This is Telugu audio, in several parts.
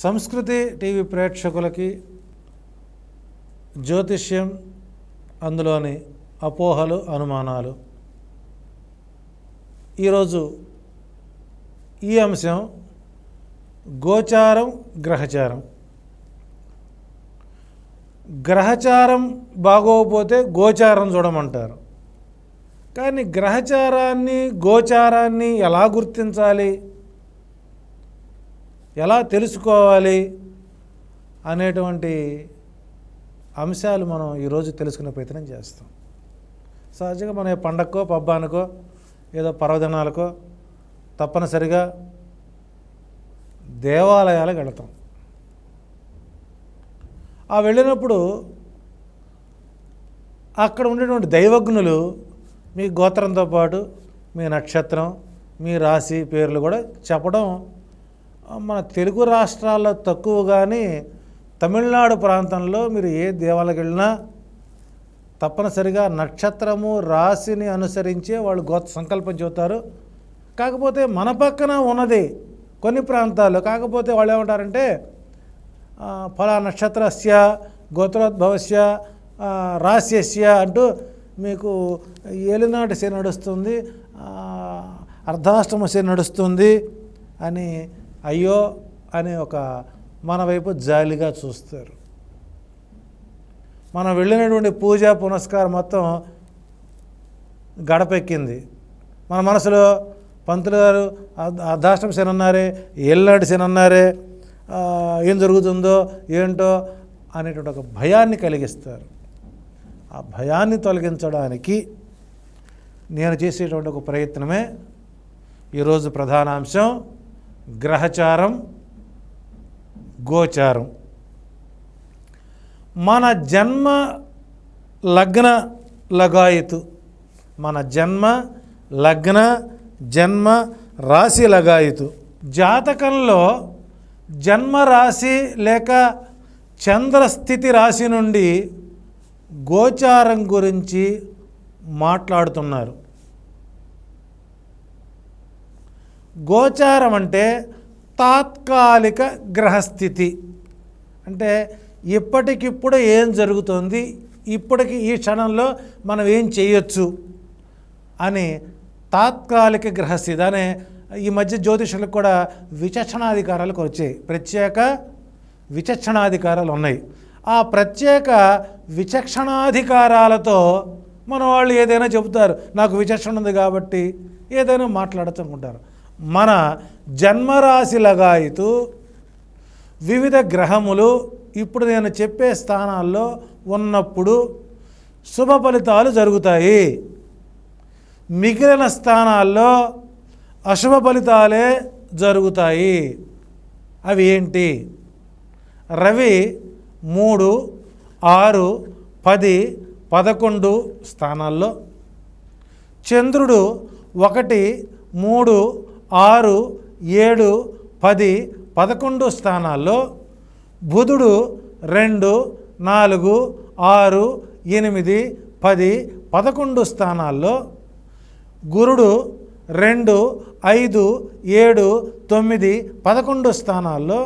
సంస్కృతి టీవీ ప్రేక్షకులకి జ్యోతిష్యం అందులోని అపోహలు అనుమానాలు. ఈరోజు ఈ అంశం గోచారం గ్రహచారం. గ్రహచారం బాగోకపోతే గోచారం చూడమంటారు. కానీ గ్రహచారాన్ని గోచారాన్ని ఎలా గుర్తించాలి? ఎలా తెలుసుకోవాలి అనేటువంటి అంశాలు మనం ఈరోజు తెలుసుకునే ప్రయత్నం చేస్తాం. సహజంగా మనం ఏ పండక్కో పబ్బానికో ఏదో పర్వదినాలకో తప్పనిసరిగా దేవాలయాలకు వెళతాం. ఆ వెళ్ళినప్పుడు అక్కడ ఉండేటువంటి దైవజ్ఞులు మీ గోత్రంతో పాటు మీ నక్షత్రం మీ రాశి పేర్లు కూడా చెప్పడం మన తెలుగు రాష్ట్రాల్లో తక్కువ కానీ తమిళనాడు ప్రాంతంలో మీరు ఏ దేవాలయకి వెళ్ళినా తప్పనిసరిగా నక్షత్రము రాశిని అనుసరించే వాళ్ళు గోత్ర సంకల్పం చెబుతారు. కాకపోతే మన పక్కన ఉన్నది కొన్ని ప్రాంతాల్లో కాకపోతే వాళ్ళు ఏమంటారంటే ఫలా నక్షత్రస్య గోత్రోద్భవస్య రాశ్యస్య రాస్యస్య అంటూ మీకు ఏలినాటి శని నడుస్తుంది అర్ధాష్టమ శని నడుస్తుంది అని అయ్యో అని ఒక మన వైపు జాలిగా చూస్తారు. మనం వెళ్ళినటువంటి పూజ పునస్కారం మొత్తం గడపెక్కింది. మన మనసులో పంతులు గారు అర్ధ- అర్ధాష్టమ శని అన్నారే ఏళ్ళనాటి ఏం జరుగుతుందో ఏంటో అనేటువంటి ఒక భయాన్ని కలిగిస్తారు. ఆ భయాన్ని తొలగించడానికి నేను చేసేటువంటి ఒక ప్రయత్నమే ఈరోజు ప్రధానాంశం. గ్రహచారం గోచారం. మన జన్మ లగ్న లగాయతు మన జన్మ లగ్న జన్మ రాశి లగాయతు. జాతకంలో జన్మ రాశి లేక చంద్రస్థితి రాశి నుండి గోచారం గురించి మాట్లాడుతున్నారు. గోచారం అంటే తాత్కాలిక గ్రహస్థితి. అంటే ఇప్పటికిప్పుడు ఏం జరుగుతుంది ఇప్పటికి ఈ క్షణంలో మనం ఏం చేయొచ్చు అని తాత్కాలిక గ్రహస్థితి అనే ఈ మధ్య జ్యోతిషులకు కూడా విచక్షణాధికారాలకు వచ్చాయి. ప్రత్యేక విచక్షణాధికారాలు ఉన్నాయి. ఆ ప్రత్యేక విచక్షణాధికారాలతో మన వాళ్ళు ఏదైనా చెబుతారు నాకు విచక్షణ ఉంది కాబట్టి ఏదైనా మాట్లాడుతుంటారు మన జన్మరాశి లగాయితూ వివిధ గ్రహములు ఇప్పుడు నేను చెప్పే స్థానాల్లో ఉన్నప్పుడు శుభ ఫలితాలు జరుగుతాయి. మిగిలిన స్థానాల్లో అశుభ ఫలితాలే జరుగుతాయి. అవి ఏంటి? రవి మూడు ఆరు పది పదకొండు స్థానాల్లో. చంద్రుడు ఒకటి మూడు ఆరు ఏడు పది పదకొండు స్థానాల్లో బుధుడు రెండు నాలుగు ఆరు ఎనిమిది పది పదకొండు స్థానాల్లో గురుడు రెండు ఐదు ఏడు తొమ్మిది పదకొండు స్థానాల్లో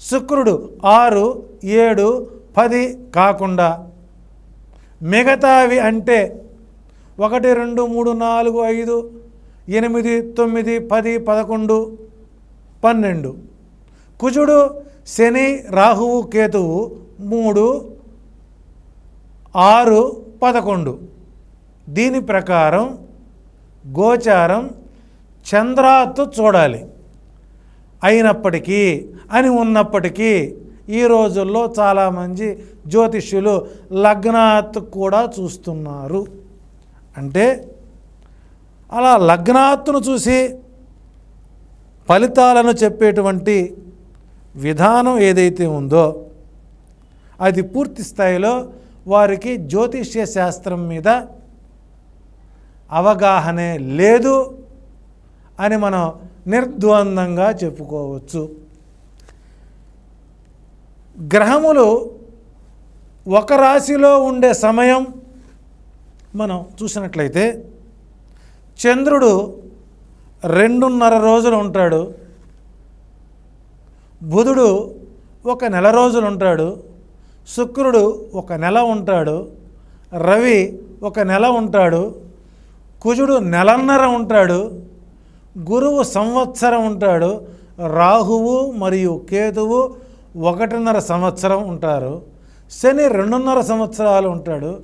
శుక్రుడు ఆరు ఏడు పది కాకుండా మిగతావి అంటే ఒకటి రెండు మూడు నాలుగు ఐదు ఎనిమిది తొమ్మిది పది పదకొండు పన్నెండు. కుజుడు శని రాహువు కేతువు మూడు ఆరు పదకొండు. దీని ప్రకారం గోచారం చంద్రాతో చూడాలి. అయినప్పటికీ అని ఉన్నప్పటికీ ఈ రోజుల్లో చాలామంది జ్యోతిష్యులు లగ్నాత్ కూడా చూస్తున్నారు. అంటే అలా లగ్నాత్తును చూసి ఫలితాలను చెప్పేటువంటి విధానం ఏదైతే ఉందో అది పూర్తి స్థాయిలో వారికి జ్యోతిష్య శాస్త్రం మీద అవగాహనే లేదు అని మనం నిర్ద్వందంగా చెప్పుకోవచ్చు. గ్రహములు ఒక రాశిలో ఉండే సమయం మనం చూసినట్లయితే చంద్రుడు రెండున్నర రోజులు ఉంటాడు. బుధుడు ఒక నెల రోజులు ఉంటాడు. శుక్రుడు ఒక నెల ఉంటాడు. రవి ఒక నెల ఉంటాడు. కుజుడు నెలన్నర ఉంటాడు. గురువు సంవత్సరం ఉంటాడు. రాహువు మరియు కేతువు ఒకటిన్నర సంవత్సరం ఉంటారు. శని రెండున్నర సంవత్సరాలు ఉంటాడు.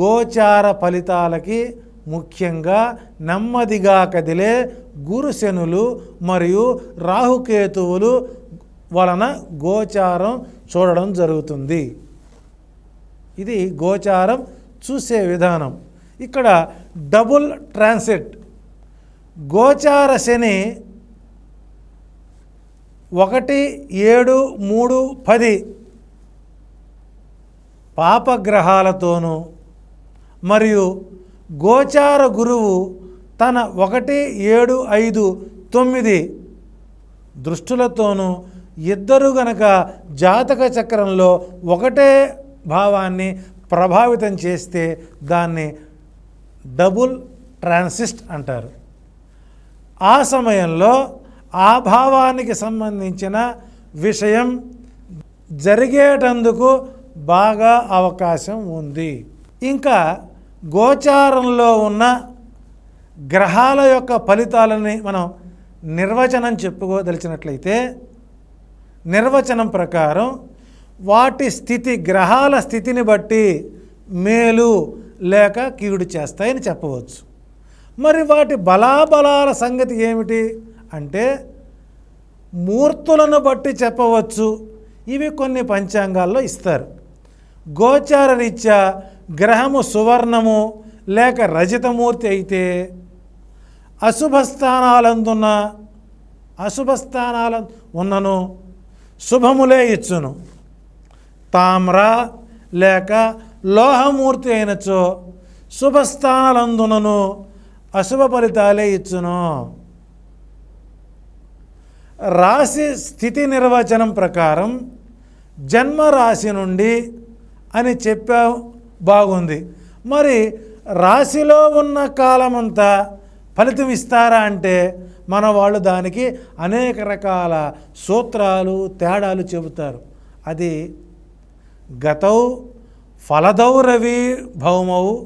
గోచార ఫలితాలకి ముఖ్యంగా నెమ్మదిగా కదిలే గురుశనులు మరియు రాహుకేతువులు వలన గోచారం చూడడం జరుగుతుంది. ఇది గోచారం చూసే విధానం. ఇక్కడ డబుల్ ట్రాన్సిట్. గోచార శని ఒకటి ఏడు మూడు పది పాపగ్రహాలతోనూ మరియు గోచార గురువు తన ఒకటి ఏడు ఐదు తొమ్మిది దృష్టులతోనూ ఇద్దరు గనక జాతక చక్రంలో ఒకటే భావాన్ని ప్రభావితం చేస్తే దాన్ని డబుల్ ట్రాన్సిస్ట్ అంటారు. ఆ సమయంలో ఆ భావానికి సంబంధించిన విషయం జరిగేటందుకు బాగా అవకాశం ఉంది. ఇంకా గోచారంలో ఉన్న గ్రహాల యొక్క ఫలితాలని మనం నిర్వచనం చెప్పుకోదలిచినట్లయితే నిర్వచనం ప్రకారం వాటి స్థితి గ్రహాల స్థితిని బట్టి మేలు లేక కీడు చేస్తాయని చెప్పవచ్చు. మరి వాటి బలాబలాల సంగతి ఏమిటి? అంటే మూర్తులను బట్టి చెప్పవచ్చు. ఇవి కొన్ని పంచాంగాల్లో ఇస్తారు. గోచార రీత్యా గ్రహము సువర్ణము లేక రజితమూర్తి అయితే అశుభ అశుభస్థానాల అశుభ స్థానాల ఉన్నను శుభములే ఇచ్చును. తామ్ర లేక లోహమూర్తి అయినచో శుభస్థానాలందునను అశుభ ఫలితాలే ఇచ్చును. రాశి స్థితి నిర్వచనం ప్రకారం జన్మ రాశి నుండి అని చెప్పా బాగుంది. మరి రాశిలో ఉన్న కాలమంతా ఫలితం ఇస్తారా అంటే మన వాళ్ళు దానికి అనేక రకాల సూత్రాలు తేడాలు చెబుతారు. అది గతౌ ఫలదౌ రవి భౌమౌ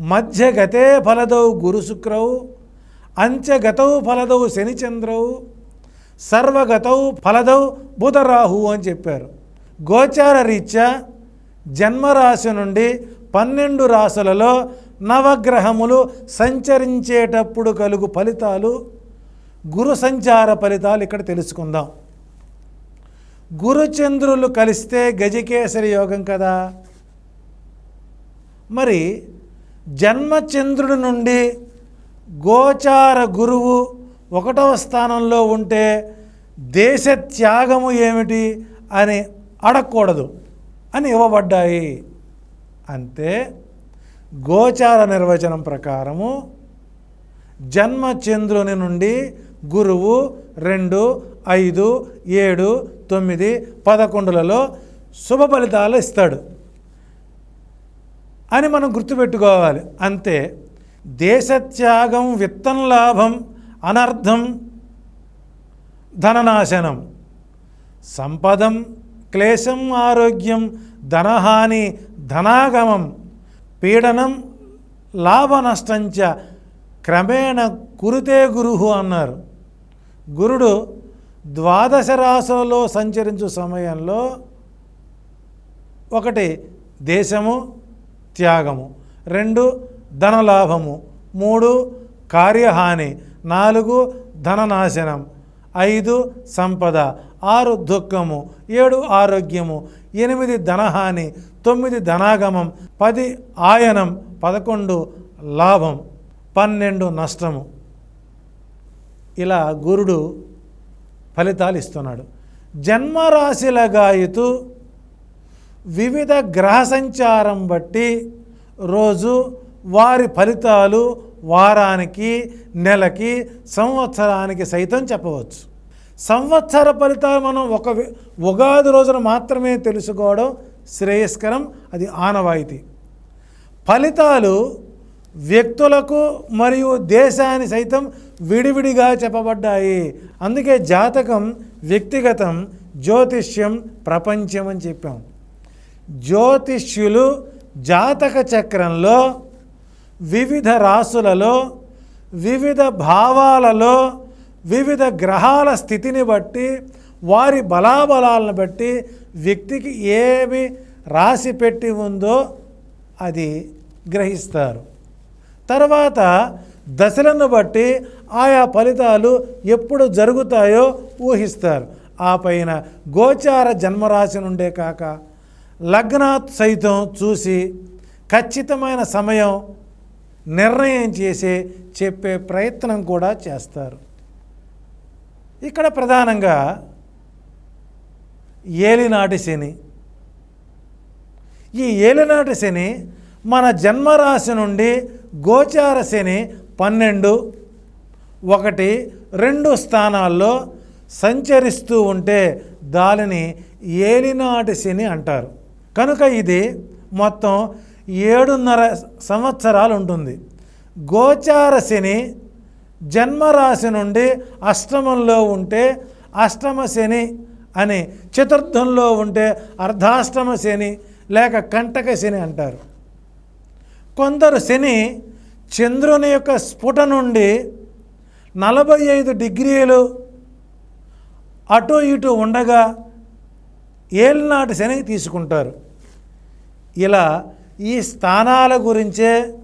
మధ్య గతే ఫలదౌ గురు శుక్రౌ అంత్యగతౌ ఫలదౌ శనిచంద్రౌ సర్వగతౌ ఫలదౌ బుధరాహు అని చెప్పారు. గోచార రీత్యా జన్మరాశి నుండి పన్నెండు రాశులలో నవగ్రహములు సంచరించేటప్పుడు కలుగు ఫలితాలు గురు సంచార ఫలితాలు ఇక్కడ తెలుసుకుందాం. గురుచంద్రులు కలిస్తే గజకేసరి యోగం కదా. మరి జన్మచంద్రుడి నుండి గోచార గురువు ఒకటవ స్థానంలో ఉంటే దేశ త్యాగము ఏమిటి అని అడగకూడదు. అని ఇవ్వబడ్డాయి. అంతే గోచార నిర్వచనం ప్రకారము జన్మచంద్రుని నుండి గురువు రెండు ఐదు ఏడు తొమ్మిది పదకొండులలో శుభ ఫలితాలు ఇస్తాడు. అని మనం గుర్తుపెట్టుకోవాలి. అంతే దేశత్యాగం విత్తం లాభం అనర్థం ధననాశనం సంపదం క్లేశం ఆరోగ్యం ధనహాని ధనాగమం పీడనం లాభనష్టంచ క్రమేణ కురుతే గురుహు అన్నారు. గురుడు ద్వాదశ రాశులలో సంచరించు సమయంలో ఒకటి దేశము త్యాగము. రెండు ధనలాభము. మూడు కార్యహాని. నాలుగు ధననాశనం. ఐదు సంపద. ఆరు దుఃఖము ఏడు ఆరోగ్యము ఎనిమిది ధనహాని తొమ్మిది ధనాగమం పది ఆయనం పదకొండు లాభం పన్నెండు నష్టము. ఇలా గురుడు ఫలితాలు ఇస్తున్నాడు. జన్మరాశిల గాయతు వివిధ గ్రహ సంచారం బట్టి రోజు వారి ఫలితాలు వారానికి నెలకి సంవత్సరానికి సైతం చెప్పవచ్చు. సంవత్సర ఫలితాలు మనం ఒక ఉగాది రోజున మాత్రమే తెలుసుకోవడం శ్రేయస్కరం అది ఆనవాయితీ. ఫలితాలు వ్యక్తులకు మరియు దేశాన్ని సైతం విడివిడిగా చెప్పబడ్డాయి. అందుకే జాతకం వ్యక్తిగతం జ్యోతిష్యం ప్రపంచం అని చెప్పాం. జ్యోతిష్యులు జాతక చక్రంలో వివిధ రాసులలో వివిధ భావాలలో వివిధ గ్రహాల స్థితిని బట్టి వారి బలాబలాలను బట్టి వ్యక్తికి ఏమి రాసి పెట్టి ఉందో అది గ్రహిస్తారు. తర్వాత దశలను బట్టి ఆయా ఫలితాలు ఎప్పుడు జరుగుతాయో ఊహిస్తారు. ఆ పైన గోచార జన్మరాశి నుండే కాక లగ్నాత్ సైతం చూసి ఖచ్చితమైన సమయం నిర్ణయం చేసి చెప్పే ప్రయత్నం కూడా చేస్తారు. ఇక్కడ ప్రధానంగా ఏలినాటి శని. ఈ ఏలినాటి శని మన జన్మరాశి నుండి గోచార శని పన్నెండు ఒకటి రెండు స్థానాల్లో సంచరిస్తూ ఉంటే దానిని ఏలినాటి శని అంటారు. కనుక ఇది మొత్తం ఏడున్నర సంవత్సరాలు ఉంటుంది. గోచార శని జన్మరాశి నుండి అష్టమంలో ఉంటే అష్టమ శని అని చతుర్థంలో ఉంటే అర్ధాష్టమ శని లేక కంటక శని అంటారు. కొందరు శని చంద్రుని యొక్క స్ఫుట నుండి నలభై ఐదు డిగ్రీలు అటు ఇటు ఉండగా ఏళ్ళనాటి శని తీసుకుంటారు. ఇలా ఈ స్థానాల గురించే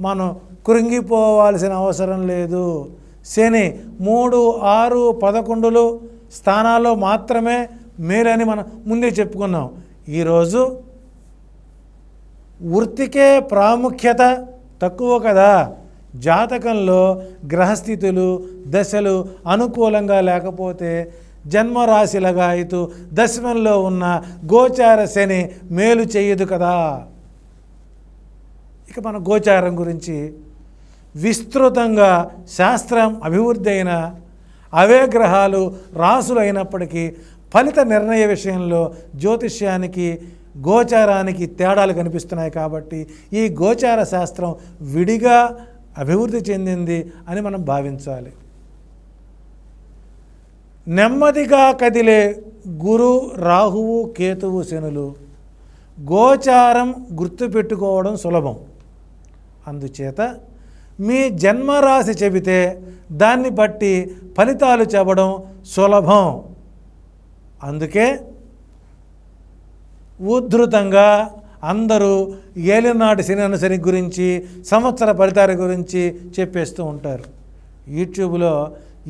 మనం కృంగిపోవాల్సిన అవసరం లేదు. శని మూడు ఆరు పదకొండులు స్థానాల్లో మాత్రమే మేలని మనం ముందే చెప్పుకున్నాం. ఈరోజు వృత్తికే ప్రాముఖ్యత తక్కువ కదా. జాతకంలో గ్రహస్థితులు దశలు అనుకూలంగా లేకపోతే జన్మరాశి లగాయితూ దశమంలో ఉన్న గోచార శని మేలు చేయదు కదా. ఇక మన గోచారం గురించి విస్తృతంగా శాస్త్రం అభివృద్ధి అయిన అవే గ్రహాలు రాసులు అయినప్పటికీ ఫలిత నిర్ణయ విషయంలో జ్యోతిష్యానికి గోచారానికి తేడాలు కనిపిస్తున్నాయి కాబట్టి ఈ గోచార శాస్త్రం విడిగా అభివృద్ధి చెందింది అని మనం భావించాలి. నెమ్మదిగా కదిలే గురు రాహువు కేతువు శనులు గోచారం గుర్తుపెట్టుకోవడం సులభం. అందుచేత మీ జన్మరాశి చెబితే దాన్ని బట్టి ఫలితాలు చెప్పడం సులభం. అందుకే ఉద్ధృతంగా అందరూ ఏలినాటి శని అనుసరి గురించి సంవత్సర ఫలితాల గురించి చెప్పేస్తూ ఉంటారు. యూట్యూబ్లో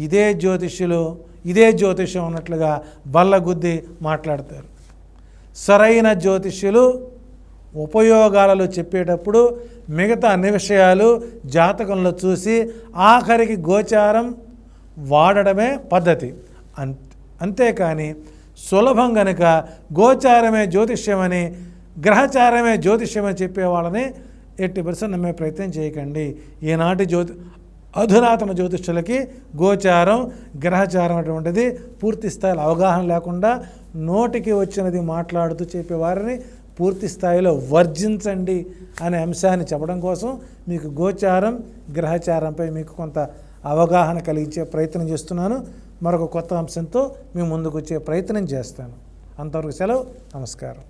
ఇదే జ్యోతిష్యులు ఇదే జ్యోతిష్యం ఉన్నట్లుగా బల్లగుద్ది మాట్లాడతారు. సరైన జ్యోతిష్యులు ఉపయోగాలలో చెప్పేటప్పుడు మిగతా అన్ని విషయాలు జాతకంలో చూసి ఆఖరికి గోచారం వాడడమే పద్ధతి. అం అంతేకాని సులభం గనుక గోచారమే జ్యోతిష్యమని గ్రహచారమే జ్యోతిష్యమని చెప్పేవాళ్ళని ఎట్టి పర్సెంట్ నమ్మే ప్రయత్నం చేయకండి. ఈనాటి జ్యోతి అధునాతన జ్యోతిష్యులకి గోచారం గ్రహచారం అటువంటిది పూర్తి స్థాయిలో అవగాహన లేకుండా నోటికి వచ్చినది మాట్లాడుతూ చెప్పేవారిని పూర్తి స్థాయిలో వర్జించండి అనే అంశాన్ని చెప్పడం కోసం మీకు గోచారం గ్రహచారంపై మీకు కొంత అవగాహన కలిగించే ప్రయత్నం చేస్తున్నాను. మరొక కొత్త అంశంతో మేము ముందుకు వచ్చే ప్రయత్నం చేస్తాను. అంతవరకు సెలవు. నమస్కారం.